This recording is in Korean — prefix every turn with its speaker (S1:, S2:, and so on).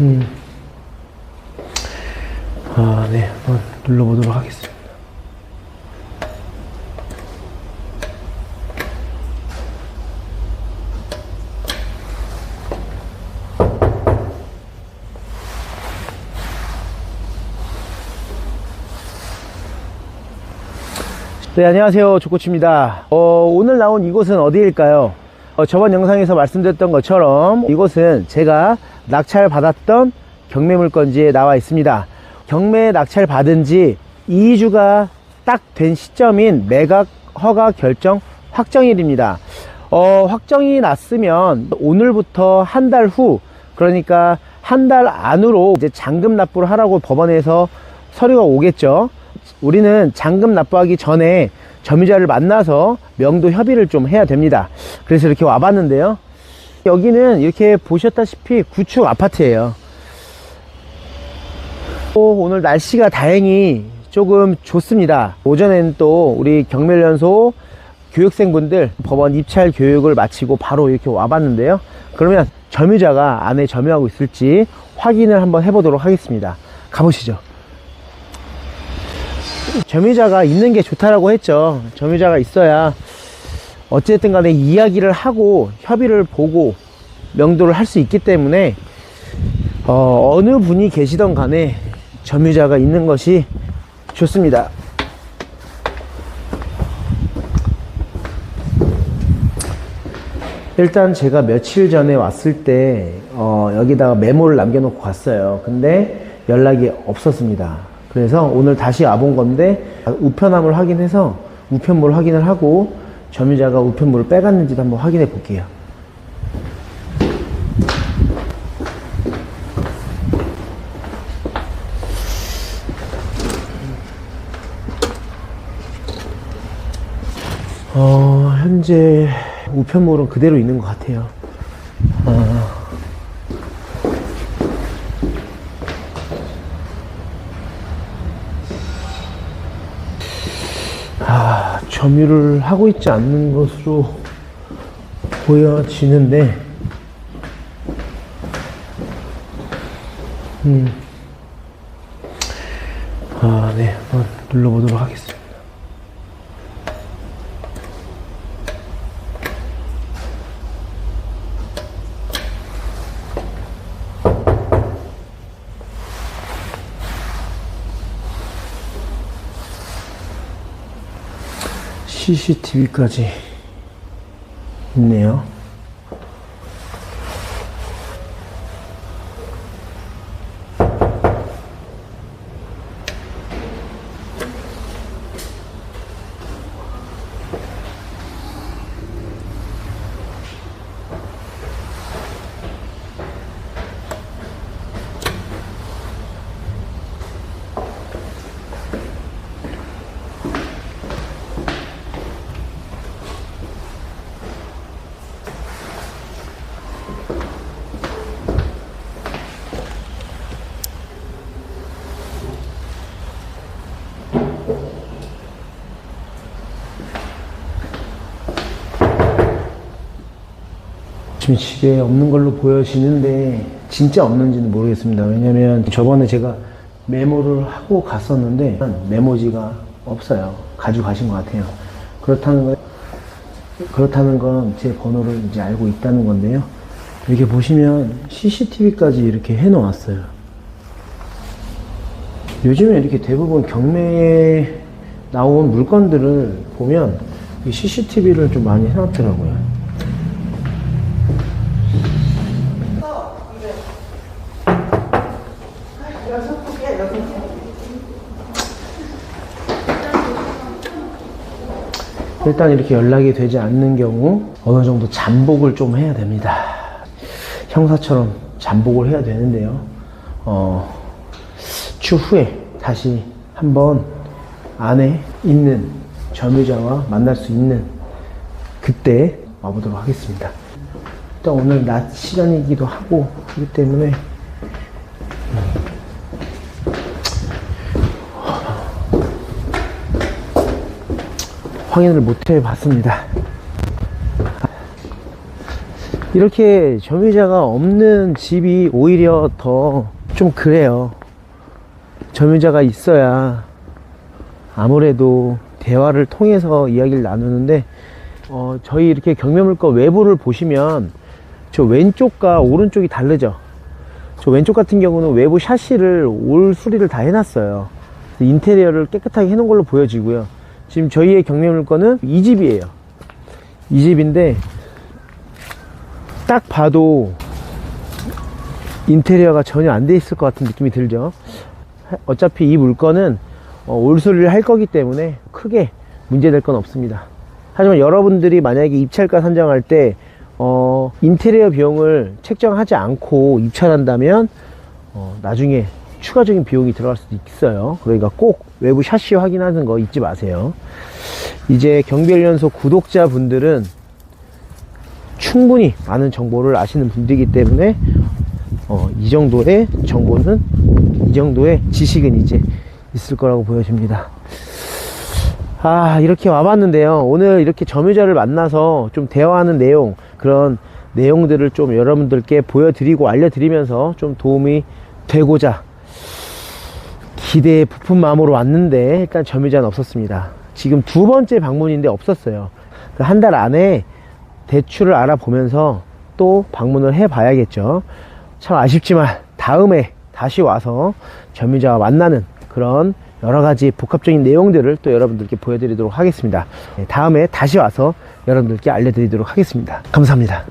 S1: 음. 아, 네. 한번 눌러보도록 하겠습니다. 네, 안녕하세요. 조코치입니다. 어, 오늘 나온 이곳은 어디일까요? 어, 저번 영상에서 말씀드렸던 것처럼 이곳은 제가 낙찰 받았던 경매 물건지에 나와 있습니다. 경매 낙찰 받은 지 2주가 딱 된 시점인 매각 허가 결정 확정일입니다. 어, 확정이 났으면 오늘부터 한 달 후, 그러니까 한 달 안으로 이제 잔금 납부를 하라고 법원에서 서류가 오겠죠. 우리는 잔금 납부하기 전에 점유자를 만나서 명도 협의를 좀 해야 됩니다. 그래서 이렇게 와봤는데요. 여기는 이렇게 보셨다시피 구축 아파트예요. 또 오늘 날씨가 다행히 조금 좋습니다. 오전에는 또 우리 경멸연소 교육생분들 법원 입찰 교육을 마치고 바로 이렇게 와봤는데요. 그러면 점유자가 안에 점유하고 있을지 확인을 한번 해보도록 하겠습니다. 가보시죠. 점유자가 있는 게 좋다라고 했죠. 점유자가 있어야 어쨌든 간에 이야기를 하고 협의를 보고 명도를 할 수 있기 때문에 어, 어느 분이 계시던 간에 점유자가 있는 것이 좋습니다. 일단 제가 며칠 전에 왔을 때 어, 여기다가 메모를 남겨놓고 갔어요. 근데 연락이 없었습니다. 그래서 오늘 다시 와본 건데 우편함을 확인해서 우편물 확인을 하고 점유자가 우편물을 빼갔는지도 한번 확인해 볼게요. 어, 현재 우편물은 그대로 있는 것 같아요. 어. 아, 점유를 하고 있지 않는 것으로 보여지는데, 음, 아, 네, 한번 눌러보도록 하겠습니다. CCTV까지 있네요. 지금 집에 없는 걸로 보여지는데 진짜 없는지는 모르겠습니다. 왜냐면 저번에 제가 메모를 하고 갔었는데 메모지가 없어요. 가지고 가신 것 같아요. 그렇다는 건 그렇다는 건 제 번호를 이제 알고 있다는 건데요. 이렇게 보시면 CCTV까지 이렇게 해놓았어요. 요즘에 이렇게 대부분 경매에 나온 물건들을 보면 CCTV를 좀 많이 해놨더라고요. 일단 이렇게 연락이 되지 않는 경우 어느 정도 잠복을 좀 해야 됩니다. 형사처럼 잠복을 해야 되는데요. 어, 추후에 다시 한번 안에 있는 점유자와 만날 수 있는 그때 와보도록 하겠습니다. 일단 오늘 낮 시간이기도 하고 그렇기 때문에 확인을 못 해봤습니다. 이렇게 점유자가 없는 집이 오히려 더 좀 그래요. 점유자가 있어야 아무래도 대화를 통해서 이야기를 나누는데 어, 저희 이렇게 경매물건 외부를 보시면 저 왼쪽과 오른쪽이 다르죠. 저 왼쪽 같은 경우는 외부 샤시를 올 수리를 다 해놨어요. 인테리어를 깨끗하게 해놓은 걸로 보여지고요. 지금 저희의 경매 물건은 이 집이에요. 이 집인데 딱 봐도 인테리어가 전혀 안 돼 있을 것 같은 느낌이 들죠. 어차피 이 물건은 어, 올 수리를 할 거기 때문에 크게 문제될 건 없습니다. 하지만 여러분들이 만약에 입찰가 선정할 때 어, 인테리어 비용을 책정하지 않고 입찰한다면 어, 나중에 추가적인 비용이 들어갈 수도 있어요. 그러니까 꼭 외부 샤시 확인하는 거 잊지 마세요. 이제 경비연소 구독자 분들은 충분히 많은 정보를 아시는 분들이기 때문에 어, 이 정도의 정보는 이 정도의 지식은 이제 있을 거라고 보여집니다. 아 이렇게 와봤는데요. 오늘 이렇게 점유자를 만나서 좀 대화하는 내용 그런 내용들을 좀 여러분들께 보여드리고 알려드리면서 좀 도움이 되고자 기대에 부푼 마음으로 왔는데 일단 점유자는 없었습니다. 지금 두 번째 방문인데 없었어요. 한 달 안에 대출을 알아보면서 또 방문을 해 봐야겠죠. 참 아쉽지만 다음에 다시 와서 점유자와 만나는 그런 여러 가지 복합적인 내용들을 또 여러분들께 보여드리도록 하겠습니다. 네, 다음에 다시 와서 여러분들께 알려드리도록 하겠습니다. 감사합니다.